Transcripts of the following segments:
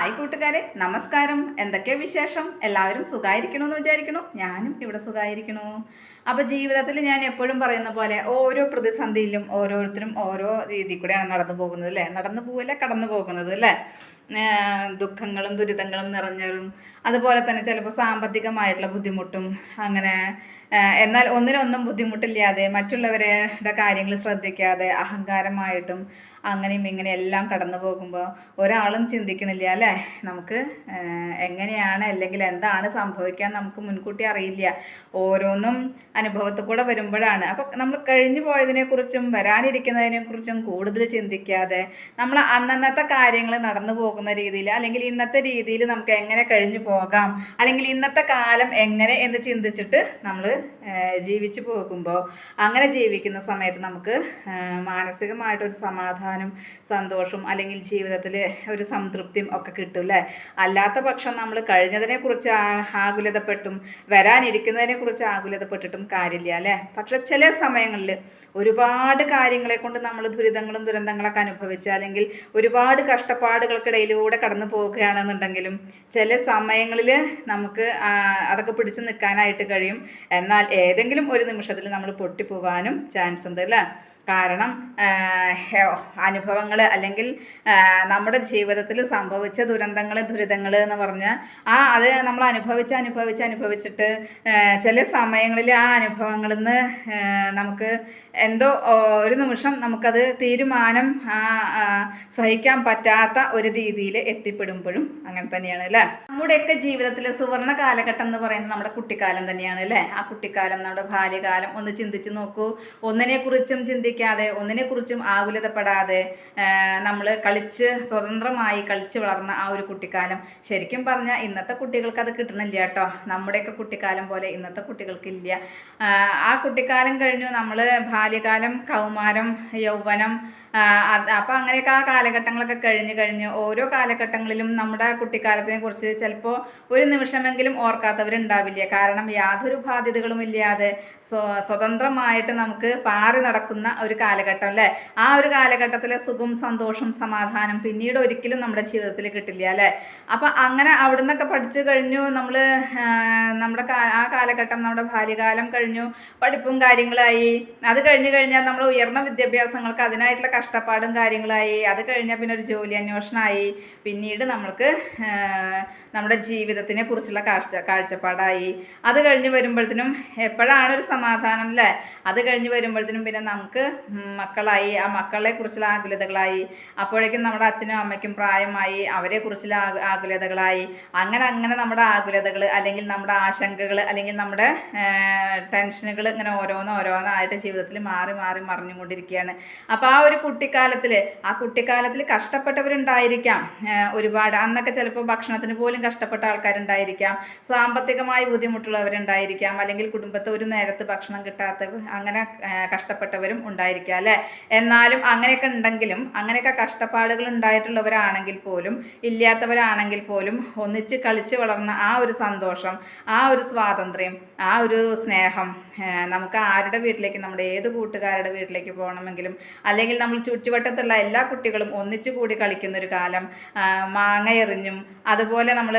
Hi കൂട്ടുകാരെ നമസ്കാരം. എന്തൊക്കെ വിശേഷം? എല്ലാവരും സുഖമായിരിക്കണമെന്ന് വിചാരിക്കണു? ഞാനും ഇവിടെ സുഖമായിരിക്കണു അപ്പോൾ ജീവിതത്തിൽ ഞാൻ എപ്പോഴും പറയുന്ന പോലെ ഓരോ പ്രതിസന്ധിയിലും ഓരോരുത്തരും ഓരോ രീതിയിൽ കൂടെയാണ് നടന്നു പോകുന്നത് അല്ലേ? നടന്നു പോകല്ലേ കടന്നു പോകുന്നത് അല്ലേ? ദുഃഖങ്ങളും ദുരിതങ്ങളും നിറഞ്ഞതും അതുപോലെ തന്നെ ചിലപ്പോൾ സാമ്പത്തികമായിട്ടുള്ള ബുദ്ധിമുട്ടും അങ്ങനെ എന്നാൽ ഒന്നിനൊന്നും ബുദ്ധിമുട്ടില്ലാതെ മറ്റുള്ളവരുടെ കാര്യങ്ങൾ ശ്രദ്ധിക്കാതെ അഹങ്കാരമായിട്ടും അങ്ങനെയും ഇങ്ങനെ എല്ലാം കടന്നു പോകുമ്പോൾ ഒരാളും ചിന്തിക്കണില്ല അല്ലേ? നമുക്ക് എങ്ങനെയാണ് അല്ലെങ്കിൽ എന്താണ് സംഭവിക്കാൻ നമുക്ക് മുൻകൂട്ടി അറിയില്ല. ഓരോന്നും അനുഭവത്തിൽ കൂടെ വരുമ്പോഴാണ്. അപ്പോൾ നമ്മൾ കഴിഞ്ഞു പോയതിനെക്കുറിച്ചും വരാനിരിക്കുന്നതിനെക്കുറിച്ചും കൂടുതൽ ചിന്തിക്കാതെ നമ്മൾ അന്നന്നത്തെ കാര്യങ്ങൾ നടന്നു പോകുന്ന രീതിയിൽ അല്ലെങ്കിൽ ഇന്നത്തെ രീതിയിൽ നമുക്ക് എങ്ങനെ കഴിഞ്ഞു പോകാം അല്ലെങ്കിൽ ഇന്നത്തെ കാലം എങ്ങനെ എന്ന് ചിന്തിച്ചിട്ട് നമ്മൾ ജീവിച്ചു പോകുമ്പോൾ അങ്ങനെ ജീവിക്കുന്ന സമയത്ത് നമുക്ക് മാനസികമായിട്ടൊരു സമാധാനം സന്തോഷവും അല്ലെങ്കിൽ ജീവിതത്തിൽ ഒരു സംതൃപ്തിയും ഒക്കെ കിട്ടും അല്ലേ? അല്ലാത്ത പക്ഷം നമ്മൾ കഴിഞ്ഞതിനെക്കുറിച്ച് ആകുലതപ്പെട്ടും വരാനിരിക്കുന്നതിനെക്കുറിച്ച് ആകുലതപ്പെട്ടിട്ടും കാര്യമില്ല അല്ലേ? പക്ഷെ ചില സമയങ്ങളിൽ ഒരുപാട് കാര്യങ്ങളെ കൊണ്ട് നമ്മൾ ദുരിതങ്ങളും ദുരന്തങ്ങളൊക്കെ അനുഭവിച്ച് അല്ലെങ്കിൽ ഒരുപാട് കഷ്ടപ്പാടുകൾക്കിടയിലൂടെ കടന്നു പോവുകയാണെന്നുണ്ടെങ്കിലും ചില സമയങ്ങളിൽ നമുക്ക് അതൊക്കെ പിടിച്ചു നിൽക്കാനായിട്ട് കഴിയും. എന്നാൽ ഏതെങ്കിലും ഒരു നിമിഷത്തിൽ നമ്മൾ പൊട്ടിപ്പോവാനും ചാൻസ് ഉണ്ട് അല്ലേ? കാരണം അനുഭവങ്ങൾ അല്ലെങ്കിൽ നമ്മുടെ ജീവിതത്തിൽ സംഭവിച്ച ദുരന്തങ്ങൾ ദുരിതങ്ങൾ എന്ന് പറഞ്ഞാൽ ആ അത് നമ്മൾ അനുഭവിച്ച് അനുഭവിച്ച് അനുഭവിച്ചിട്ട് ചില സമയങ്ങളിൽ ആ അനുഭവങ്ങളിൽ നിന്ന് നമുക്ക് എന്തോ ഒരു നിമിഷം നമുക്കത് തീരുമാനം സഹിക്കാൻ പറ്റാത്ത ഒരു രീതിയിൽ എത്തിപ്പെടുമ്പോഴും അങ്ങനെ തന്നെയാണ് അല്ലേ? നമ്മുടെയൊക്കെ ജീവിതത്തിലെ സുവർണ കാലഘട്ടം എന്ന് പറയുന്നത് നമ്മുടെ കുട്ടിക്കാലം തന്നെയാണ് അല്ലേ? ആ കുട്ടിക്കാലം നമ്മുടെ ബാല്യകാലം ഒന്ന് ചിന്തിച്ച് നോക്കൂ. ഒന്നിനെക്കുറിച്ചും ചിന്തിക്കാതെ ഒന്നിനെക്കുറിച്ചും ആകുലതപ്പെടാതെ നമ്മൾ കളിച്ച് സ്വതന്ത്രമായി കളിച്ച് വളർന്ന ആ ഒരു കുട്ടിക്കാലം. ശരിക്കും പറഞ്ഞാൽ ഇന്നത്തെ കുട്ടികൾക്ക് അത് കിട്ടണില്ല കേട്ടോ. നമ്മുടെയൊക്കെ കുട്ടിക്കാലം പോലെ ഇന്നത്തെ കുട്ടികൾക്കില്ല ആ കുട്ടിക്കാലം കഴിഞ്ഞു നമ്മൾ ബാല്യകാലം കൗമാരം യൗവനം ആ, അത് അപ്പം അങ്ങനെയൊക്കെ ആ കാലഘട്ടങ്ങളൊക്കെ കഴിഞ്ഞ് കഴിഞ്ഞ് ഓരോ കാലഘട്ടങ്ങളിലും നമ്മുടെ കുട്ടിക്കാലത്തിനെ കുറിച്ച് ചിലപ്പോൾ ഒരു നിമിഷമെങ്കിലും ഓർക്കാത്തവരുണ്ടാവില്ല? കാരണം യാതൊരു ബാധ്യതകളും ഇല്ലാതെ സ്വതന്ത്രമായിട്ട് നമുക്ക് പാറി നടക്കുന്ന ഒരു കാലഘട്ടം അല്ലേ? ആ ഒരു കാലഘട്ടത്തിലെ സുഖം സന്തോഷം സമാധാനം പിന്നീട് ഒരിക്കലും നമ്മുടെ ജീവിതത്തിൽ കിട്ടില്ല അല്ലേ? അപ്പം അങ്ങനെ അവിടെ നിന്നൊക്കെ പഠിച്ചു കഴിഞ്ഞു നമ്മൾ നമ്മുടെ ആ കാലഘട്ടം നമ്മുടെ ബാല്യകാലം കഴിഞ്ഞു പഠിപ്പും കാര്യങ്ങളായി. അത് കഴിഞ്ഞു കഴിഞ്ഞാൽ നമ്മൾ ഉയർന്ന വിദ്യാഭ്യാസങ്ങൾക്ക് അതിനായിട്ടുള്ള കഷ്ടപ്പാടും കാര്യങ്ങളായി. അത് കഴിഞ്ഞാൽ പിന്നെ ഒരു ജോലി അന്വേഷണമായി പിന്നീട് നമ്മൾക്ക് നമ്മുടെ ജീവിതത്തിനെ കുറിച്ചുള്ള കാഴ്ച കാഴ്ചപ്പാടായി. അത് കഴിഞ്ഞ് വരുമ്പോഴത്തേനും എപ്പോഴാണ് ഒരു സമാധാനം അല്ലേ? അത് കഴിഞ്ഞ് വരുമ്പോഴത്തേനും പിന്നെ നമുക്ക് മക്കളായി. ആ മക്കളെ കുറിച്ചുള്ള ആകുലതകളായി. അപ്പോഴേക്കും നമ്മുടെ അച്ഛനും അമ്മയ്ക്കും പ്രായമായി. അവരെ കുറിച്ചുള്ള ആകു- ആകുലതകളായി. അങ്ങനെ അങ്ങനെ നമ്മുടെ ആകുലതകൾ അല്ലെങ്കിൽ നമ്മുടെ ആശങ്കകൾ അല്ലെങ്കിൽ നമ്മുടെ ടെൻഷനുകൾ ഇങ്ങനെ ഓരോന്ന് ഓരോന്നായിട്ട് ജീവിതത്തിൽ മാറി മാറി മറിഞ്ഞുകൊണ്ടിരിക്കുകയാണ്. അപ്പോൾ ആ ഒരു കുട്ടിക്കാലത്തിൽ ആ കുട്ടിക്കാലത്തിൽ കഷ്ടപ്പെട്ടവരുണ്ടായിരിക്കാം. ഒരുപാട് അന്നൊക്കെ ചിലപ്പോൾ ഭക്ഷണത്തിന് പോലും കഷ്ടപ്പെട്ട ആൾക്കാരുണ്ടായിരിക്കാം. സാമ്പത്തികമായി ബുദ്ധിമുട്ടുള്ളവരുണ്ടായിരിക്കാം. അല്ലെങ്കിൽ കുടുംബത്തെ ഒരു നേരത്ത് ഭക്ഷണം കിട്ടാത്ത അങ്ങനെ കഷ്ടപ്പെട്ടവരും ഉണ്ടായിരിക്കാം അല്ലേ? എന്നാലും അങ്ങനെയൊക്കെ ഉണ്ടെങ്കിലും അങ്ങനെയൊക്കെ കഷ്ടപ്പാടുകൾ ഉണ്ടായിട്ടുള്ളവരാണെങ്കിൽ പോലും ഇല്ലാത്തവരാണെങ്കിൽ പോലും ഒന്നിച്ച് കളിച്ച് വളർന്ന ആ ഒരു സന്തോഷം ആ ഒരു സ്വാതന്ത്ര്യം ആ ഒരു സ്നേഹം നമുക്ക് ആരുടെ വീട്ടിലേക്ക് നമ്മുടെ ഏത് കൂട്ടുകാരുടെ വീട്ടിലേക്ക് പോകണമെങ്കിലും അല്ലെങ്കിൽ നമ്മൾ ചുറ്റുവട്ടത്തുള്ള എല്ലാ കുട്ടികളും ഒന്നിച്ചു കൂടി കളിക്കുന്നൊരു കാലം. മാങ്ങ എറിഞ്ഞും അതുപോലെ നമ്മൾ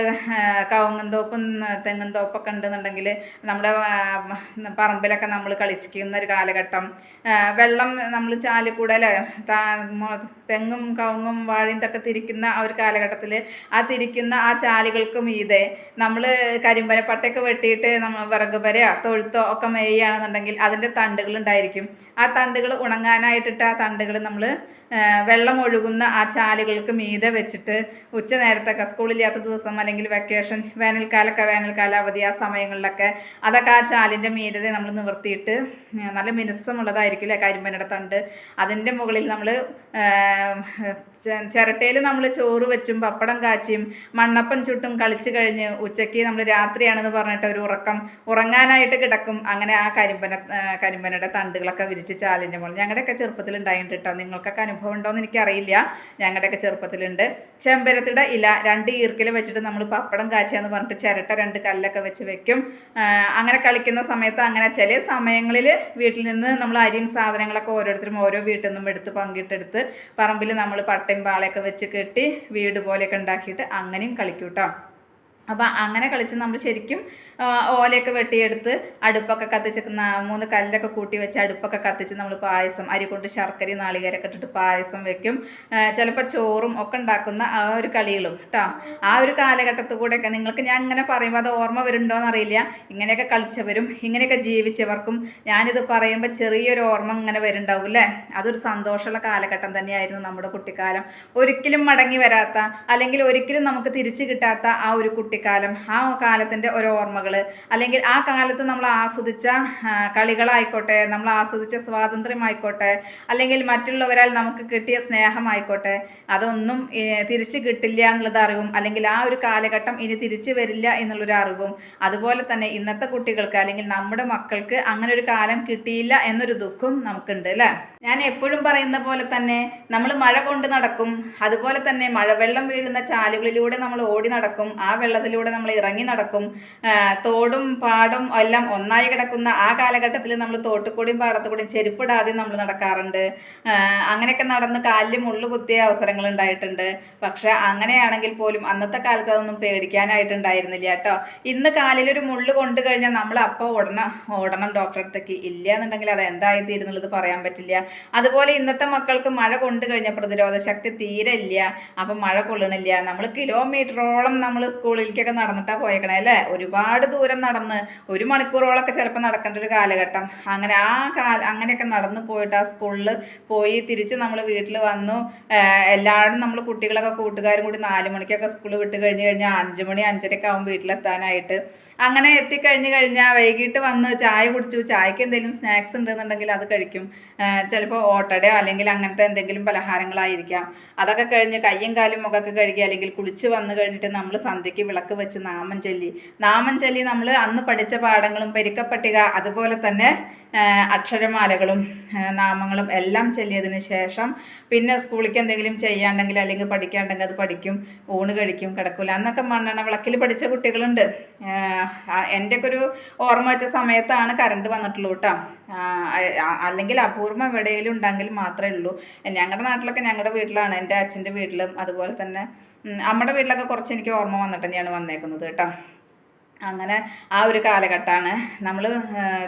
കവുങ്ങുന്തോപ്പും തെങ്ങും തോപ്പൊക്കെ ഉണ്ടെന്നുണ്ടെങ്കിൽ നമ്മുടെ പറമ്പിലൊക്കെ നമ്മൾ കളിക്കുന്ന ഒരു കാലഘട്ടം വെള്ളം നമ്മൾ ചാലിക്കൂടെ അല്ലേ താ- മൊ- തെങ്ങും കവുങ്ങും വാഴയും ഇതൊക്കെ തിരിക്കുന്ന ആ ഒരു കാലഘട്ടത്തിൽ ആ തിരിക്കുന്ന ആ ചാലുകൾക്ക് മീതെ നമ്മൾ കരിമ്പനപ്പട്ടയൊക്കെ വെട്ടിയിട്ട് നമ്മൾ വിറക് പരയോ തൊഴുത്തോ ഒക്കെ മേയുകയാണെന്നുണ്ടെങ്കിൽ അതിന്റെ തണ്ടുകൾ ഉണ്ടായിരിക്കും. ആ തണ്ടുകൾ ഉണങ്ങാനായിട്ടിട്ട് ആ തണ്ടുകൾ നമ്മൾ വെള്ളം ഒഴുകുന്ന ആ ചാലുകൾക്ക് മീതെ വെച്ചിട്ട് ഉച്ച നേരത്തൊക്കെ സ്കൂളില്ലാത്ത ദിവസം അല്ലെങ്കിൽ വെക്കേഷൻ വേനൽക്കാലമൊക്കെ വേനൽക്കാല അവധി ആ സമയങ്ങളിലൊക്കെ അതൊക്കെ ആ ചാലിന്റെ മീതെ നമ്മൾ നിവർത്തിയിട്ട് നല്ല മിനുസമുള്ളതായിരിക്കില്ലേ കരിമ്പനയുടെ തണ്ട്. അതിന്റെ മുകളിൽ നമ്മൾ ചിരട്ടയിൽ നമ്മൾ ചോറ് വെച്ചും പപ്പടം കാച്ചിയും മണ്ണപ്പം ചുട്ടും കളിച്ചു കഴിഞ്ഞ് ഉച്ചയ്ക്ക് നമ്മൾ രാത്രിയാണെന്ന് പറഞ്ഞിട്ട് ഒരു ഉറക്കം ഉറങ്ങാനായിട്ട് കിടക്കും. അങ്ങനെ ആ കരിമ്പന കരിമ്പനയുടെ തണ്ടുകളൊക്കെ വിരിച്ച് ചാലിന്റെ മുകളിൽ. ഞങ്ങളുടെയൊക്കെ ചെറുപ്പത്തിൽ ഉണ്ടായിട്ടുണ്ട് കേട്ടോ നിങ്ങൾക്കൊക്കെ അനുഭവം ഉണ്ടോയെന്ന് എനിക്കറിയില്ല. ഞങ്ങളുടെയൊക്കെ ചെറുപ്പത്തിലുണ്ട്. ചെമ്പരത്തിയുടെ ഇല രണ്ട് ഈർക്കിൽ വെച്ചിട്ട് നമ്മൾ പപ്പടം കാച്ചിയെന്ന് പറഞ്ഞിട്ട് ചിരട്ട രണ്ട് കല്ലൊക്കെ വെച്ച് വെക്കും. അങ്ങനെ കളിക്കുന്ന സമയത്ത് അങ്ങനെ ചില സമയങ്ങളിൽ വീട്ടിൽ നിന്ന് നമ്മൾ അരിയും സാധനങ്ങളൊക്കെ ഓരോരുത്തരും ഓരോ വീട്ടിൽ നിന്നും എടുത്ത് പങ്കിട്ടെടുത്ത് പറമ്പിൽ നമ്മൾ പട്ട കട്ടയും പാളയൊക്കെ വെച്ച് കെട്ടി വീട് പോലെയൊക്കെ ഉണ്ടാക്കിയിട്ട് അങ്ങനെയും കളിക്കും കേട്ടോ അപ്പം അങ്ങനെ കളിച്ച് നമ്മൾ ശരിക്കും ഓലയൊക്കെ വെട്ടിയെടുത്ത് അടുപ്പൊക്കെ കത്തിച്ച് മൂന്ന് കല്ലൊക്കെ കൂട്ടി വെച്ച് അടുപ്പൊക്കെ കത്തിച്ച് നമ്മൾ പായസം അരി കൊണ്ട് ശർക്കരയും നാളികേരൊക്കെ ഇട്ടിട്ട് പായസം വെക്കും. ചിലപ്പോൾ ചോറും ഒക്കെ ഉണ്ടാക്കുന്ന ആ ഒരു കളികളും കേട്ടോ ആ ഒരു കാലഘട്ടത്തിൽ കൂടെയൊക്കെ നിങ്ങൾക്ക് ഞാൻ ഇങ്ങനെ പറയുമ്പോൾ അത് ഓർമ്മ വരുന്നുണ്ടോയെന്ന് അറിയില്ല. ഇങ്ങനെയൊക്കെ കളിച്ചവരും ഇങ്ങനെയൊക്കെ ജീവിച്ചവർക്കും ഞാനിത് പറയുമ്പോൾ ചെറിയൊരു ഓർമ്മ ഇങ്ങനെ വരുന്നുണ്ടാവും അല്ലേ അതൊരു സന്തോഷമുള്ള കാലഘട്ടം തന്നെയായിരുന്നു നമ്മുടെ കുട്ടിക്കാലം. ഒരിക്കലും മടങ്ങി വരാത്ത അല്ലെങ്കിൽ ഒരിക്കലും നമുക്ക് തിരിച്ചു കിട്ടാത്ത ആ ഒരു കുട്ടിക്കാലം ആ കാലത്തിന്റെ ഓരോ ഓർമ്മകൾ അല്ലെങ്കിൽ ആ കാലത്ത് നമ്മൾ ആസ്വദിച്ച കളികളായിക്കോട്ടെ നമ്മൾ ആസ്വദിച്ച സ്വാതന്ത്ര്യമായിക്കോട്ടെ അല്ലെങ്കിൽ മറ്റുള്ളവരാൽ നമുക്ക് കിട്ടിയ സ്നേഹമായിക്കോട്ടെ അതൊന്നും തിരിച്ചു കിട്ടില്ല എന്നുള്ളത് അറിവും അല്ലെങ്കിൽ ആ ഒരു കാലഘട്ടം ഇനി തിരിച്ചു വരില്ല എന്നുള്ളൊരു അറിവും. അതുപോലെ തന്നെ ഇന്നത്തെ കുട്ടികൾക്ക് അല്ലെങ്കിൽ നമ്മുടെ മക്കൾക്ക് അങ്ങനെ ഒരു കാലം കിട്ടിയില്ല എന്നൊരു ദുഃഖം നമുക്കുണ്ട് അല്ലേ? ഞാൻ എപ്പോഴും പറയുന്ന പോലെ തന്നെ നമ്മൾ മഴ കൊണ്ട് നടക്കും. അതുപോലെ തന്നെ മഴവെള്ളം വീഴുന്ന ചാലുകളിലൂടെ നമ്മൾ ഓടി നടക്കും. ആ വെള്ളത്തിലൂടെ നമ്മൾ ഇറങ്ങി നടക്കും. തോടും പാടും എല്ലാം ഒന്നായി കിടക്കുന്ന ആ കാലഘട്ടത്തിൽ നമ്മൾ തോട്ടുകൂടിയും പാടത്തുകൂടിയും ചെരുപ്പിടാതെ നമ്മൾ നടക്കാറുണ്ട്. അങ്ങനെയൊക്കെ നടന്ന് കാലിൽ മുള്ളു കുത്തിയ അവസരങ്ങൾ ഉണ്ടായിട്ടുണ്ട്. പക്ഷെ അങ്ങനെയാണെങ്കിൽ പോലും അന്നത്തെ കാലത്ത് അതൊന്നും പേടിക്കാനായിട്ടുണ്ടായിരുന്നില്ല കേട്ടോ. ഇന്ന് കാലിലൊരു മുള്ളു കൊണ്ടു കഴിഞ്ഞാൽ നമ്മൾ അപ്പോൾ ഓടണം ഓടണം ഡോക്ടറെ അടുത്തേക്ക് ഇല്ല എന്നുണ്ടെങ്കിൽ അത് എന്തായിത്തീരുന്നുള്ളത് പറയാൻ പറ്റില്ല. അതുപോലെ ഇന്നത്തെ മക്കൾക്ക് മഴ കൊണ്ടു കഴിഞ്ഞാൽ പ്രതിരോധ ശക്തി തീരെ ഇല്ല. അപ്പം മഴ കൊള്ളണില്ല. നമ്മൾ കിലോമീറ്ററോളം നമ്മൾ സ്കൂളിലേക്കൊക്കെ നടന്നിട്ടാ പോയേക്കണേ അല്ലേ? ഒരുപാട് ദൂരം നടന്ന് ഒരു മണിക്കൂറോളൊക്കെ ചിലപ്പോൾ നടക്കേണ്ട ഒരു കാലഘട്ടം. അങ്ങനെ ആ കാല അങ്ങനെയൊക്കെ നടന്നു പോയിട്ട് ആ സ്കൂളിൽ പോയി തിരിച്ച് നമ്മൾ വീട്ടിൽ വന്നു. എല്ലാവരും നമ്മൾ കുട്ടികളൊക്കെ കൂട്ടുകാരും കൂടി നാല് മണിക്കൊക്കെ സ്കൂൾ വിട്ട് കഴിഞ്ഞ് കഴിഞ്ഞാൽ അഞ്ച് മണി അഞ്ചരയൊക്കെ ആവും വീട്ടിലെത്താനായിട്ട്. അങ്ങനെ എത്തിക്കഴിഞ്ഞ് കഴിഞ്ഞാൽ വൈകിട്ട് വന്ന് ചായ കുടിച്ചു. ചായക്ക് എന്തെങ്കിലും സ്നാക്സ് ഉണ്ടെന്നുണ്ടെങ്കിൽ അത് കഴിക്കും. ചിലപ്പോൾ ഓട്ടടയോ അല്ലെങ്കിൽ അങ്ങനത്തെ എന്തെങ്കിലും പലഹാരങ്ങളായിരിക്കാം. അതൊക്കെ കഴിഞ്ഞ് കയ്യും കാലും മുഖമൊക്കെ കഴുകി അല്ലെങ്കിൽ കുളിച്ച് വന്നു കഴിഞ്ഞിട്ട് നമ്മൾ സന്ധ്യയ്ക്ക് വിളക്ക് വെച്ച് നാമം ചൊല്ലി. നാമം ചൊല്ലി നമ്മൾ അന്ന് പഠിച്ച പാഠങ്ങളും പെരുക്കപ്പട്ടിക അതുപോലെ തന്നെ അക്ഷരമാലകളും നാമങ്ങളും എല്ലാം ചൊല്ലിയതിന് ശേഷം പിന്നെ സ്കൂളിലേക്ക് എന്തെങ്കിലും ചെയ്യാണ്ടെങ്കിൽ അല്ലെങ്കിൽ പഠിക്കാണ്ടെങ്കിൽ അത് പഠിക്കും. ഊണ് കഴിക്കും കിടക്കൂല. അന്നൊക്കെ മണ്ണെണ്ണ വിളക്കിൽ പഠിച്ച കുട്ടികളുണ്ട്. എന്റെയൊക്കെ ഒരു ഓർമ്മ വെച്ച സമയത്താണ് കറണ്ട് വന്നിട്ടുള്ളൂ കേട്ടോ അല്ലെങ്കിൽ അപൂർവം എവിടെയെങ്കിലും ഉണ്ടെങ്കിൽ മാത്രമേ ഉള്ളൂ. ഞങ്ങളുടെ നാട്ടിലൊക്കെ ഞങ്ങളുടെ വീട്ടിലാണ് എന്റെ അച്ഛന്റെ വീട്ടിലും അതുപോലെ തന്നെ അമ്മയുടെ വീട്ടിലൊക്കെ കുറച്ച് എനിക്ക് ഓർമ്മ വന്നിട്ട് തന്നെയാണ് വന്നേക്കുന്നത് കേട്ടോ അങ്ങനെ ആ ഒരു കാലഘട്ടമാണ് നമ്മൾ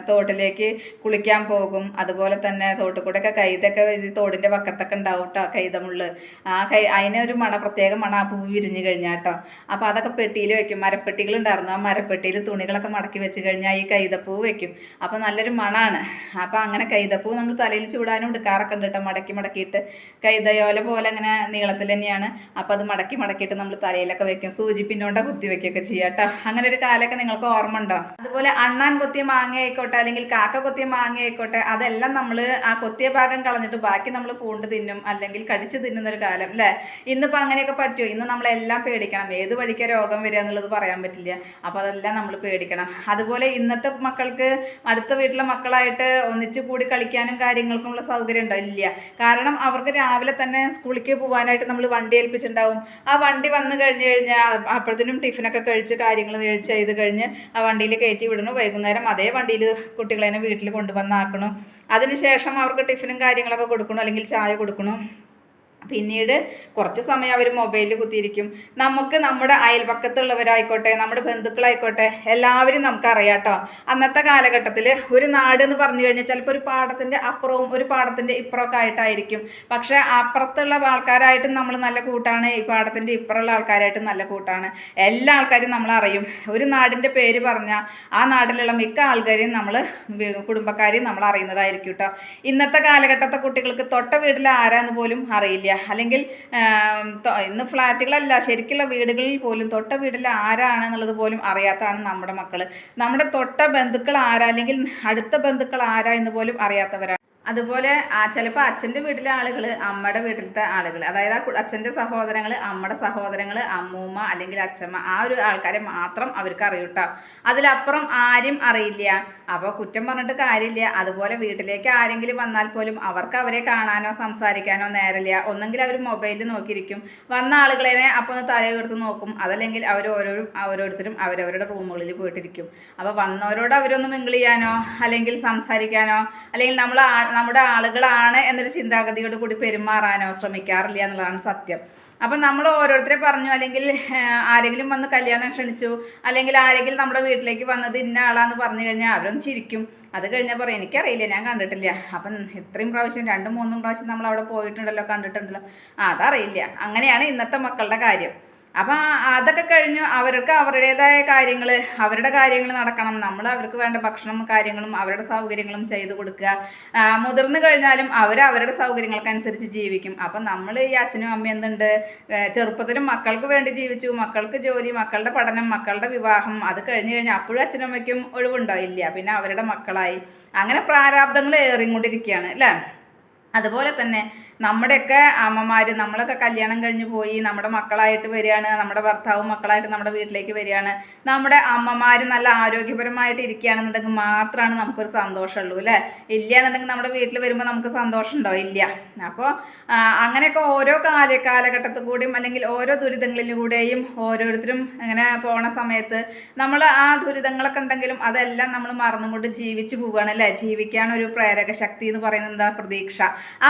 തോട്ടിലേക്ക് കുളിക്കാൻ പോകും. അതുപോലെ തന്നെ തോട്ടിൽ കൂടെയൊക്കെ കൈതൊക്കെ തോടിന്റെ പക്കത്തൊക്കെ ഉണ്ടാവും കേട്ടോ കൈതമുള്ള്. ആ കൈ ഒരു മണ പ്രത്യേക മണ ആ പൂവ് വിരിഞ്ഞ് കഴിഞ്ഞാൽ കേട്ടോ അപ്പോൾ അതൊക്കെ പെട്ടിയിൽ വെക്കും. മരപ്പെട്ടികൾ ഉണ്ടായിരുന്നു ആ മരപ്പെട്ടിയിൽ തുണികളൊക്കെ മടക്കി വെച്ച് കഴിഞ്ഞാൽ ഈ കൈതപ്പൂ വെക്കും. അപ്പോൾ നല്ലൊരു മണമാണ് അപ്പോൾ അങ്ങനെ കൈതപ്പൂ നമ്മൾ തലയിൽ ചൂടാനും എടുക്കാറൊക്കെ ഉണ്ട് കേട്ടോ മടക്കി മടക്കിയിട്ട് കൈതയോല പോലെ അങ്ങനെ നീളത്തിൽ തന്നെയാണ്. അപ്പോൾ അത് മടക്കി മടക്കിയിട്ട് നമ്മൾ തലയിലൊക്കെ വെക്കും. സൂചി പിന്നോണ്ട കുത്തി വെക്കുകയൊക്കെ ചെയ്യാം കേട്ടോ അങ്ങനെ ഒരു കാലമൊക്കെ നിങ്ങൾക്ക് ഓർമ്മ ഉണ്ടോ അതുപോലെ അണ്ണാൻ കൊത്തിയ മാങ്ങ ആയിക്കോട്ടെ അല്ലെങ്കിൽ കാക്ക കൊത്തിയ മാങ്ങ ആയിക്കോട്ടെ അതെല്ലാം നമ്മൾ ആ കൊത്തിയ ഭാഗം കളഞ്ഞിട്ട് ബാക്കി നമ്മൾ പൂണ്ട് തിന്നും അല്ലെങ്കിൽ കടിച്ച് തിന്നുന്ന ഒരു കാലം അല്ലേ ഇന്നിപ്പോൾ അങ്ങനെയൊക്കെ പറ്റുമോ ഇന്ന് നമ്മളെല്ലാം പേടിക്കണം. ഏത് വഴിക്ക രോഗം വരിക എന്നുള്ളത് പറയാൻ പറ്റില്ല. അപ്പോൾ അതെല്ലാം നമ്മൾ പേടിക്കണം. അതുപോലെ ഇന്നത്തെ മക്കൾക്ക് അടുത്ത വീട്ടിലെ മക്കളായിട്ട് ഒന്നിച്ച് കൂടി കളിക്കാനും കാര്യങ്ങൾക്കുമുള്ള സൗകര്യം ഉണ്ടോ? ഇല്ല. കാരണം അവർക്ക് രാവിലെ തന്നെ സ്കൂളിലേക്ക് പോകാനായിട്ട് നമ്മൾ വണ്ടി ഏൽപ്പിച്ചിട്ടുണ്ടാവും. ആ വണ്ടി വന്നു കഴിഞ്ഞു കഴിഞ്ഞാൽ അപ്പോഴത്തേനും ടിഫിനൊക്കെ കഴിച്ച് കാര്യങ്ങൾ ചെയ്ത് കഴിഞ്ഞ് ആ വണ്ടിയിൽ കയറ്റി വിടണു വൈകുന്നേരം അതേ വണ്ടിയിൽ കുട്ടികളെ വീട്ടിൽ കൊണ്ടുവന്നാക്കണം. അതിനുശേഷം അവർക്ക് ടിഫിനും കാര്യങ്ങളൊക്കെ കൊടുക്കണം അല്ലെങ്കിൽ ചായ കൊടുക്കണം. പിന്നീട് കുറച്ച് സമയം അവർ മൊബൈലിൽ കുത്തിയിരിക്കും. നമുക്ക് നമ്മുടെ അയൽപക്കത്തുള്ളവരായിക്കോട്ടെ നമ്മുടെ ബന്ധുക്കളായിക്കോട്ടെ എല്ലാവരും നമുക്കറിയാട്ടോ. അന്നത്തെ കാലഘട്ടത്തിൽ ഒരു നാട് എന്ന് പറഞ്ഞു കഴിഞ്ഞാൽ ചിലപ്പോൾ ഒരു പാടത്തിന്റെ അപ്പുറവും ഒരു പാടത്തിന്റെ ഇപ്പുറമൊക്കെ ആയിട്ടായിരിക്കും. പക്ഷേ അപ്പുറത്തുള്ള ആൾക്കാരായിട്ടും നമ്മൾ നല്ല കൂട്ടാണ് ഈ പാടത്തിന്റെ ഇപ്പുറമുള്ള ആൾക്കാരായിട്ടും നല്ല കൂട്ടാണ്. എല്ലാ ആൾക്കാരും നമ്മൾ അറിയും ഒരു നാടിന്റെ പേര് പറഞ്ഞാൽ ആ നാട്ടിലുള്ള മിക്ക ആൾക്കാരെയും നമ്മൾ കുടുംബക്കാരെയും നമ്മൾ അറിയുന്നതായിരിക്കും കേട്ടോ ഇന്നത്തെ കാലഘട്ടത്തെ കുട്ടികൾക്ക് തൊട്ട വീട്ടിൽ ആരാന്ന് പോലും അറിയില്ല. അല്ലെങ്കിൽ ആം, ഇന്ന് ഫ്ലാറ്റുകളല്ല ശരിക്കുള്ള വീടുകളിൽ പോലും തൊട്ട വീട്ടിൽ ആരാണെന്നുള്ളത് പോലും അറിയാത്തതാണ് നമ്മുടെ മക്കൾ നമ്മുടെ തൊട്ട ബന്ധുക്കൾ ആരാ? അല്ലെങ്കിൽ അടുത്ത ബന്ധുക്കൾ ആരാ എന്ന് പോലും അറിയാത്തവരാണ്. അതുപോലെ ചിലപ്പോൾ അച്ഛന്റെ വീട്ടിലെ ആളുകൾ അമ്മയുടെ വീട്ടിലത്തെ ആളുകൾ അതായത് ആ അച്ഛന്റെ സഹോദരങ്ങൾ അമ്മയുടെ സഹോദരങ്ങൾ അമ്മൂമ്മ അല്ലെങ്കിൽ അച്ഛമ്മ ആ ഒരു ആൾക്കാരെ മാത്രം അവർക്ക് അറിയൂട്ടോ അതിലപ്പുറം ആരും അറിയില്ല. അപ്പോൾ കുറ്റം പറഞ്ഞിട്ട് കാര്യമില്ല. അതുപോലെ വീട്ടിലേക്ക് ആരെങ്കിലും വന്നാൽ പോലും അവർക്ക് അവരെ കാണാനോ സംസാരിക്കാനോ നേരമില്ല. ഒന്നെങ്കിൽ അവർ മൊബൈലിൽ നോക്കിയിരിക്കും. വന്ന ആളുകളെ അപ്പോൾ ഒന്ന് തലയുയർത്ത് നോക്കും. അതല്ലെങ്കിൽ അവർ ഓരോ ഓരോരുത്തരും അവരവരുടെ റൂമുകളിൽ പോയിട്ടിരിക്കും. അപ്പോൾ വന്നവരോട് അവരൊന്ന് മിങ്കിൾ ചെയ്യാനോ അല്ലെങ്കിൽ സംസാരിക്കാനോ അല്ലെങ്കിൽ നമ്മൾ നമ്മുടെ ആളുകളാണ് എന്നൊരു ചിന്താഗതിയോട് കൂടി പെരുമാറാനോ ശ്രമിക്കാറില്ല എന്നുള്ളതാണ് സത്യം. അപ്പം നമ്മൾ ഓരോരുത്തരെ പറഞ്ഞു അല്ലെങ്കിൽ ആരെങ്കിലും വന്ന് കല്യാണം ക്ഷണിച്ചു അല്ലെങ്കിൽ ആരെങ്കിലും നമ്മുടെ വീട്ടിലേക്ക് വന്നത് ഇന്ന ആളാന്ന് പറഞ്ഞു കഴിഞ്ഞാൽ അവരൊന്ന് ചിരിക്കും. അത് കഴിഞ്ഞാൽ പറയും എനിക്കറിയില്ല ഞാൻ കണ്ടിട്ടില്ല. അപ്പം ഇത്രയും പ്രാവശ്യം രണ്ടും മൂന്നും പ്രാവശ്യം നമ്മൾ അവിടെ പോയിട്ടുണ്ടല്ലോ കണ്ടിട്ടുണ്ടല്ലോ. ആ അതറിയില്ല. അങ്ങനെയാണ് ഇന്നത്തെ മക്കളുടെ കാര്യം. അപ്പം അതൊക്കെ കഴിഞ്ഞ് അവർക്ക് അവരുടേതായ കാര്യങ്ങൾ അവരുടെ കാര്യങ്ങൾ നടക്കണം. നമ്മൾ അവർക്ക് വേണ്ട ഭക്ഷണം കാര്യങ്ങളും അവരുടെ സൗകര്യങ്ങളും ചെയ്ത് കൊടുക്കുക. മുതിർന്നു കഴിഞ്ഞാലും അവർ അവരുടെ സൗകര്യങ്ങൾക്കനുസരിച്ച് ജീവിക്കും. അപ്പം നമ്മൾ ഈ അച്ഛനും അമ്മയും എന്തുണ്ട്? ചെറുപ്പത്തിലും മക്കൾക്ക് വേണ്ടി ജീവിച്ചു. മക്കൾക്ക് ജോലി മക്കളുടെ പഠനം മക്കളുടെ വിവാഹം അത് കഴിഞ്ഞ് കഴിഞ്ഞാൽ അപ്പോഴും അച്ഛനും അമ്മയ്ക്കും ഒഴിവുണ്ടോ? ഇല്ല. പിന്നെ അവരുടെ മക്കളായി. അങ്ങനെ പ്രാരാബ്ദങ്ങൾ ഏറിക്കൊണ്ടിരിക്കുകയാണ് അല്ലേ? അതുപോലെ തന്നെ നമ്മുടെയൊക്കെ അമ്മമാർ നമ്മളൊക്കെ കല്യാണം കഴിഞ്ഞ് പോയി നമ്മുടെ മക്കളായിട്ട് വരികയാണ് നമ്മുടെ ഭർത്താവും മക്കളായിട്ട് നമ്മുടെ വീട്ടിലേക്ക് വരികയാണ്. നമ്മുടെ അമ്മമാർ നല്ല ആരോഗ്യപരമായിട്ട് ഇരിക്കുകയാണെന്നുണ്ടെങ്കിൽ മാത്രമാണ് നമുക്കൊരു സന്തോഷമുള്ളൂ അല്ലേ? ഇല്ല എന്നുണ്ടെങ്കിൽ നമ്മുടെ വീട്ടിൽ വരുമ്പോൾ നമുക്ക് സന്തോഷം ഉണ്ടോ ഇല്ല. അപ്പോൾ അങ്ങനെയൊക്കെ ഓരോ കാല കാലഘട്ടത്തിൽ കൂടിയും അല്ലെങ്കിൽ ഓരോ ദുരിതങ്ങളിലൂടെയും ഓരോരുത്തരും ഇങ്ങനെ പോണ സമയത്ത് നമ്മൾ ആ ദുരിതങ്ങളൊക്കെ ഉണ്ടെങ്കിലും അതെല്ലാം നമ്മൾ മറന്നുകൊണ്ട് ജീവിച്ചു പോവുകയാണ് അല്ലേ? ജീവിക്കാൻ ഒരു പ്രേരക ശക്തി എന്ന് പറയുന്നത് എന്താ? പ്രതീക്ഷ. ആ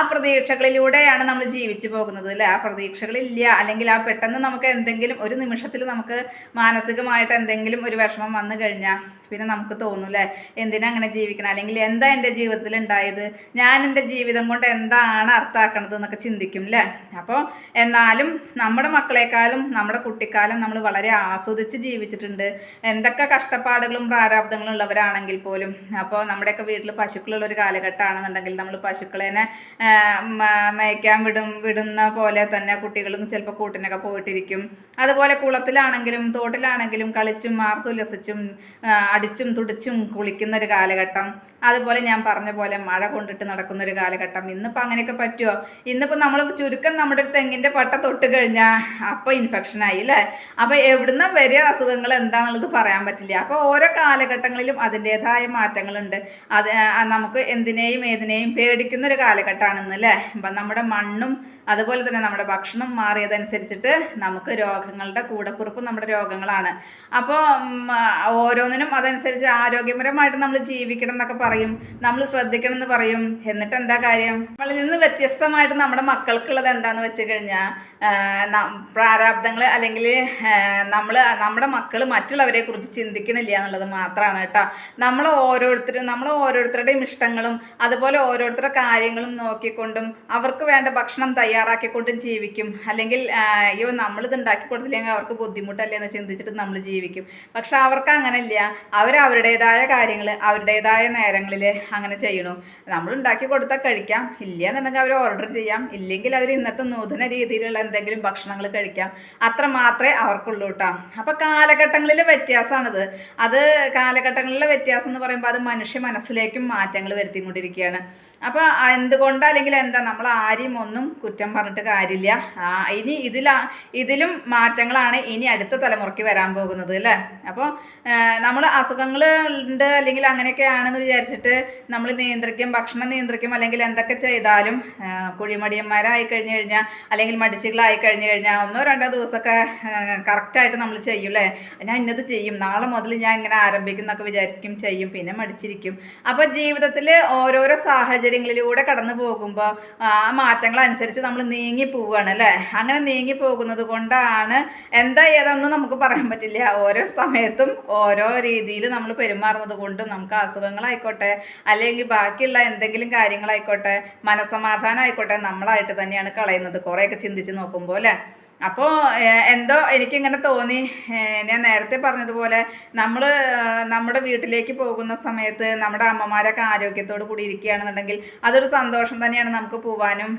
പ്രതീക്ഷകളിലൂടെയാണ് നമ്മൾ ജീവിച്ചു പോകുന്നത് അല്ലേ? ആ പ്രതീക്ഷകളില്ല. അല്ലെങ്കിൽ ആ പെട്ടെന്ന് നമുക്ക് എന്തെങ്കിലും ഒരു നിമിഷത്തിൽ നമുക്ക് മാനസികമായിട്ട് എന്തെങ്കിലും ഒരു വിഷമം വന്നു കഴിഞ്ഞാൽ പിന്നെ നമുക്ക് തോന്നും അല്ലേ എന്തിനാ അങ്ങനെ ജീവിക്കണം? അല്ലെങ്കിൽ എന്താ എന്റെ ജീവിതത്തിൽ ഉണ്ടായത്? ഞാൻ എന്റെ ജീവിതം കൊണ്ട് എന്താണ് അർത്ഥമാക്കണത് എന്നൊക്കെ ചിന്തിക്കും അല്ലേ അപ്പോൾ എന്നാലും നമ്മുടെ മക്കളെക്കാളും നമ്മുടെ കുട്ടിക്കാലം നമ്മൾ വളരെ ആസ്വദിച്ച് ജീവിച്ചിട്ടുണ്ട്. എന്തൊക്കെ കഷ്ടപ്പാടുകളും പ്രാരാബ്ദങ്ങളും ഉള്ളവരാണെങ്കിൽ പോലും. അപ്പോൾ നമ്മുടെയൊക്കെ വീട്ടിൽ പശുക്കളുള്ള ഒരു കാലഘട്ടമാണെന്നുണ്ടെങ്കിൽ നമ്മൾ പശുക്കളേനെ മേയ്ക്കാൻ വിടും വിടുന്ന പോലെ തന്നെ കുട്ടികളും ചിലപ്പോൾ കൂട്ടിനൊക്കെ പോയിട്ടിരിക്കും. അതുപോലെ കുളത്തിലാണെങ്കിലും തോട്ടിലാണെങ്കിലും കളിച്ചും മാർത്തുല്ലസിച്ചും ആ, അടിച്ചും തുടിച്ചും കുളിക്കുന്ന ഒരു കാലഘട്ടം. അതുപോലെ ഞാൻ പറഞ്ഞ പോലെ മഴ കൊണ്ടിട്ട് നടക്കുന്ന ഒരു കാലഘട്ടം. ഇന്നിപ്പോൾ അങ്ങനെയൊക്കെ പറ്റുമോ ഇന്നിപ്പോൾ നമ്മൾ ചുരുക്കം നമ്മുടെ ഒരു തെങ്ങിന്റെ പട്ട തൊട്ട് കഴിഞ്ഞാൽ അപ്പോൾ ഇൻഫെക്ഷനായി അല്ലേ? അപ്പോൾ എവിടുന്ന വരിക അസുഖങ്ങൾ എന്താണെന്നുള്ളത് പറയാൻ പറ്റില്ല. അപ്പോൾ ഓരോ കാലഘട്ടങ്ങളിലും അതിന്റേതായ മാറ്റങ്ങളുണ്ട്. അത് നമുക്ക് എന്തിനേയും ഏതിനേയും പേടിക്കുന്ന ഒരു കാലഘട്ടമാണെന്ന് അല്ലേ? അപ്പം നമ്മുടെ മണ്ണും അതുപോലെ തന്നെ നമ്മുടെ ഭക്ഷണം മാറിയതനുസരിച്ചിട്ട് നമുക്ക് രോഗങ്ങളുടെ കൂടക്കുറിപ്പ് നമ്മുടെ രോഗങ്ങളാണ്. അപ്പോൾ ഓരോന്നിനും അതനുസരിച്ച് ആരോഗ്യപരമായിട്ട് നമ്മൾ ജീവിക്കണം എന്നൊക്കെ പറയും നമ്മൾ ശ്രദ്ധിക്കണം എന്ന് പറയും. എന്നിട്ട് എന്താ കാര്യം? നമ്മളിൽ നിന്ന് വ്യത്യസ്തമായിട്ട് നമ്മുടെ മക്കൾക്കുള്ളത് എന്താന്ന് വെച്ച് കഴിഞ്ഞാൽ പ്രാരാബ്ദങ്ങൾ അല്ലെങ്കിൽ നമ്മൾ നമ്മുടെ മക്കൾ മറ്റുള്ളവരെ കുറിച്ച് ചിന്തിക്കണില്ല എന്നുള്ളത് മാത്രമാണ് കേട്ടോ. നമ്മൾ ഓരോരുത്തരും നമ്മൾ ഓരോരുത്തരുടെയും ഇഷ്ടങ്ങളും അതുപോലെ ഓരോരുത്തരുടെ കാര്യങ്ങളും നോക്കിക്കൊണ്ടും അവർക്ക് വേണ്ട ഭക്ഷണം തയ്യാറാക്കിക്കൊണ്ടും ജീവിക്കും. അല്ലെങ്കിൽ അയ്യോ നമ്മളിത് ഉണ്ടാക്കി കൊടുത്തില്ലെങ്കിൽ അവർക്ക് ബുദ്ധിമുട്ടല്ലേ എന്ന് ചിന്തിച്ചിട്ട് നമ്മൾ ജീവിക്കും. പക്ഷെ അവർക്ക് അങ്ങനെയല്ല. അവർ അവരുടേതായ കാര്യങ്ങൾ അവരുടേതായ നേരങ്ങളിൽ അങ്ങനെ ചെയ്യണു. നമ്മൾ ഉണ്ടാക്കി കൊടുത്താൽ കഴിക്കാം. ഇല്ല എന്നുണ്ടെങ്കിൽ അവർ ഓർഡർ ചെയ്യാം. ഇല്ലെങ്കിൽ അവർ ഇന്നത്തെ നൂതന രീതിയിലുള്ള എന്തെങ്കിലും ഭക്ഷണങ്ങൾ കഴിക്കാം. അത്ര മാത്രമേ അവർക്കുള്ളൂ കേട്ടോ അപ്പോൾ കാലഘട്ടങ്ങളിലെ വ്യത്യാസമാണിത് അത് കാലഘട്ടങ്ങളിലെ വ്യത്യാസം എന്ന് പറയുമ്പോൾ അത് മനുഷ്യ മനസ്സിലേക്കും മാറ്റങ്ങൾ വരുത്തിക്കൊണ്ടിരിക്കുകയാണ്. അപ്പോൾ എന്തുകൊണ്ട് അല്ലെങ്കിൽ എന്താ നമ്മൾ ആരെയും ഒന്നും കുറ്റം പറഞ്ഞിട്ട് കാര്യമില്ല. ഇനി ഇതിലാ ഇതിലും മാറ്റങ്ങളാണ് ഇനി അടുത്ത തലമുറയ്ക്ക് വരാൻ പോകുന്നത് അല്ലേ? അപ്പോൾ നമ്മൾ അസുഖങ്ങൾ ഉണ്ട് അല്ലെങ്കിൽ അങ്ങനെയൊക്കെ ആണെന്ന് വിചാരിച്ചിട്ട് നമ്മൾ നിയന്ത്രിക്കും ഭക്ഷണം നിയന്ത്രിക്കും അല്ലെങ്കിൽ എന്തൊക്കെ ചെയ്താലും കുഴിമടിയന്മാരായി കഴിഞ്ഞു കഴിഞ്ഞാൽ അല്ലെങ്കിൽ മടിച്ചുകളായി കഴിഞ്ഞു കഴിഞ്ഞാൽ ഒന്നോ രണ്ടോ ദിവസമൊക്കെ കറക്റ്റായിട്ട് നമ്മൾ ചെയ്യും അല്ലേ? ഞാൻ ഇന്നത് ചെയ്യും. നാളെ മുതൽ ഞാൻ ഇങ്ങനെ ആരംഭിക്കും എന്നൊക്കെ വിചാരിക്കും ചെയ്യും. പിന്നെ മടിച്ചിരിക്കും. അപ്പോൾ ജീവിതത്തിൽ ഓരോരോ സാഹചര്യങ്ങളിലൂടെ കടന്നു പോകുമ്പോൾ ആ മാറ്റങ്ങൾ അനുസരിച്ച് നമ്മൾ നീങ്ങി പോവുകയാണ് അല്ലേ? അങ്ങനെ നീങ്ങി പോകുന്നത് കൊണ്ടാണ് എന്താ ഏതൊന്നും നമുക്ക് പറയാൻ പറ്റില്ല. ഓരോ സമയത്തും ഓരോ രീതിയിൽ നമ്മൾ പെരുമാറുന്നത് കൊണ്ടും നമുക്ക് അസുഖങ്ങളായിക്കോട്ടെ അല്ലെങ്കിൽ ബാക്കിയുള്ള എന്തെങ്കിലും കാര്യങ്ങളായിക്കോട്ടെ മനസമാധാനം ആയിക്കോട്ടെ നമ്മളായിട്ട് തന്നെയാണ് കളയുന്നത്. കുറേയൊക്കെ ചിന്തിച്ച് നോക്കുമ്പോൾ അല്ലേ? അപ്പോൾ എന്തോ എനിക്കിങ്ങനെ തോന്നി. ഞാൻ നേരത്തെ പറഞ്ഞതുപോലെ നമ്മൾ നമ്മുടെ വീട്ടിലേക്ക് പോകുന്ന സമയത്ത് നമ്മുടെ അമ്മമാരൊക്കെ ആരോഗ്യത്തോട് കൂടി ഇരിക്കുകയാണെന്നുണ്ടെങ്കിൽ അതൊരു സന്തോഷം തന്നെയാണ് നമുക്ക് പോവാനും.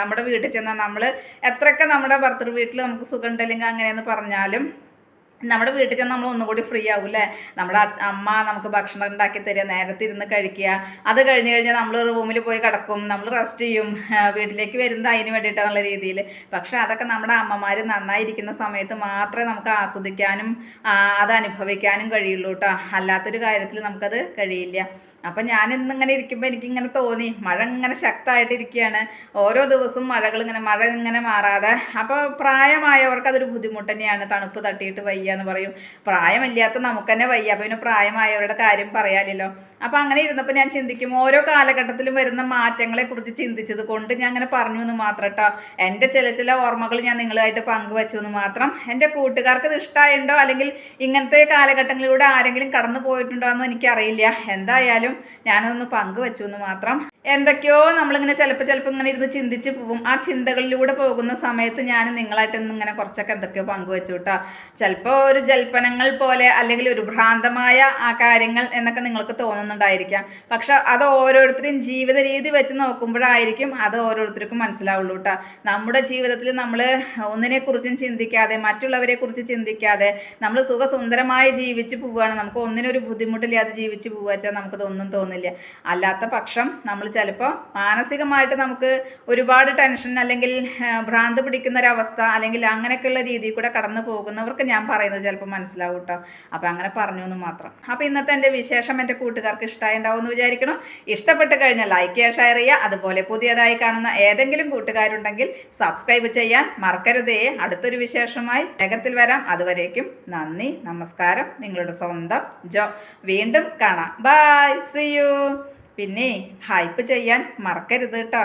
നമ്മുടെ വീട്ടിൽ ചെന്നാൽ നമ്മൾ എത്രയൊക്കെ നമ്മുടെ ഭർത്തൃ വീട്ടിൽ നമുക്ക് സുഖം ഉണ്ടല്ലെങ്കിൽ അങ്ങനെയെന്ന് പറഞ്ഞാലും നമ്മുടെ വീട്ടിൽ ചെന്ന് നമ്മൾ ഒന്നുകൂടി ഫ്രീ ആവും അല്ലേ നമ്മുടെ അമ്മ നമുക്ക് ഭക്ഷണം ഉണ്ടാക്കി തരിക നേരത്തെ ഇരുന്ന് കഴിക്കുക. അത് കഴിഞ്ഞ് കഴിഞ്ഞാൽ നമ്മൾ റൂമിൽ പോയി കിടക്കും. നമ്മൾ റെസ്റ്റ് ചെയ്യും. വീട്ടിലേക്ക് വരുന്നത് അതിന് വേണ്ടിയിട്ടാണെന്നുള്ള രീതിയിൽ പക്ഷേ അതൊക്കെ നമ്മുടെ അമ്മമാർ നന്നായിരിക്കുന്ന സമയത്ത് മാത്രമേ നമുക്ക് ആസ്വദിക്കാനും അത് അനുഭവിക്കാനും കഴിയുള്ളൂ കേട്ടോ അല്ലാത്തൊരു കാര്യത്തിൽ നമുക്കത് കഴിയില്ല. അപ്പം ഞാൻ ഇന്നിങ്ങനെ എനിക്ക് ഇങ്ങനെ തോന്നി. മഴ ഇങ്ങനെ ശക്തമായിട്ടിരിക്കുകയാണ് ഓരോ ദിവസവും മഴകൾ ഇങ്ങനെ മഴ ഇങ്ങനെ മാറാതെ. അപ്പോൾ പ്രായമായവർക്ക് അതൊരു ബുദ്ധിമുട്ട് തന്നെയാണ്. തണുപ്പ് തട്ടിയിട്ട് വയ്യ എന്ന് പറയും. പ്രായമില്ലാത്ത നമുക്ക് തന്നെ വയ്യ. അപ്പം പിന്നെ പ്രായമായവരുടെ കാര്യം പറയാനില്ലല്ലോ അപ്പം അങ്ങനെ ഇരുന്നപ്പോൾ ഞാൻ ചിന്തിക്കും ഓരോ കാലഘട്ടത്തിലും വരുന്ന മാറ്റങ്ങളെ കുറിച്ച് ചിന്തിച്ചത് കൊണ്ട് ഞാൻ അങ്ങനെ പറഞ്ഞു എന്ന് മാത്രം കേട്ടോ എന്റെ ചില ചില ഓർമ്മകൾ ഞാൻ നിങ്ങളുമായിട്ട് പങ്കുവച്ചു എന്ന് മാത്രം. എന്റെ കൂട്ടുകാർക്ക് ഇത് ഇഷ്ടമായിട്ടുണ്ടോ അല്ലെങ്കിൽ ഇങ്ങനത്തെ കാലഘട്ടങ്ങളിലൂടെ ആരെങ്കിലും കടന്നു പോയിട്ടുണ്ടോ എന്ന് എനിക്കറിയില്ല. എന്തായാലും ഞാനൊന്ന് പങ്കുവച്ചു എന്ന് മാത്രം. എന്തൊക്കെയോ നമ്മളിങ്ങനെ ചിലപ്പോൾ ചിലപ്പോൾ ഇങ്ങനെ ഇരുന്ന് ചിന്തിച്ച് പോകും. ആ ചിന്തകളിലൂടെ പോകുന്ന സമയത്ത് ഞാൻ നിങ്ങളായിട്ട് ഇങ്ങനെ കുറച്ചൊക്കെ എന്തൊക്കെയോ പങ്കുവെച്ചു കേട്ടോ ചിലപ്പോൾ ഒരു ജൽപ്പനങ്ങൾ പോലെ അല്ലെങ്കിൽ ഒരു ഭ്രാന്തമായ ആ കാര്യങ്ങൾ എന്നൊക്കെ നിങ്ങൾക്ക് തോന്നുന്നുണ്ടായിരിക്കാം. പക്ഷെ അത് ഓരോരുത്തരും ജീവിത രീതി വെച്ച് നോക്കുമ്പോഴായിരിക്കും അത് ഓരോരുത്തർക്കും മനസ്സിലാവുള്ളൂ കേട്ടോ നമ്മുടെ ജീവിതത്തിൽ നമ്മൾ ഒന്നിനെക്കുറിച്ചും ചിന്തിക്കാതെ മറ്റുള്ളവരെക്കുറിച്ച് ചിന്തിക്കാതെ നമ്മൾ സുഖസുന്ദരമായി ജീവിച്ച് പോവുകയാണ്. നമുക്ക് ഒന്നിനൊരു ബുദ്ധിമുട്ടില്ലാതെ ജീവിച്ച് പോവുക വെച്ചാൽ നമുക്കതൊന്നും തോന്നില്ല. അല്ലാത്ത പക്ഷം നമ്മൾ ചിലപ്പോൾ മാനസികമായിട്ട് നമുക്ക് ഒരുപാട് ടെൻഷൻ അല്ലെങ്കിൽ ഭ്രാന്ത് പിടിക്കുന്ന ഒരവസ്ഥ അല്ലെങ്കിൽ അങ്ങനെയൊക്കെയുള്ള രീതിയിൽ കൂടെ കടന്നു പോകുന്നവർക്ക് ഞാൻ പറയുന്നത് ചിലപ്പോൾ മനസ്സിലാവും കേട്ടോ അപ്പോൾ അങ്ങനെ പറഞ്ഞു എന്ന് മാത്രം. അപ്പോൾ ഇന്നത്തെ എന്റെ വിശേഷം എന്റെ കൂട്ടുകാർക്ക് ഇഷ്ടമായി ഉണ്ടാവും എന്ന് വിചാരിക്കണം ഇഷ്ടപ്പെട്ട് കഴിഞ്ഞാൽ ലൈക്ക് ചെയ്യുക ഷെയർ ചെയ്യുക. അതുപോലെ പുതിയതായി കാണുന്ന ഏതെങ്കിലും കൂട്ടുകാരുണ്ടെങ്കിൽ സബ്സ്ക്രൈബ് ചെയ്യാൻ മറക്കരുതേ. അടുത്തൊരു വിശേഷമായി വേഗത്തിൽ വരാം. അതുവരേക്കും നന്ദി നമസ്കാരം. നിങ്ങളുടെ സ്വന്തം ജോ. വീണ്ടും കാണാം. ബൈ സി യു പിന്നെ ഹൈപ്പ് ചെയ്യാൻ മറക്കരുത് കേട്ടോ.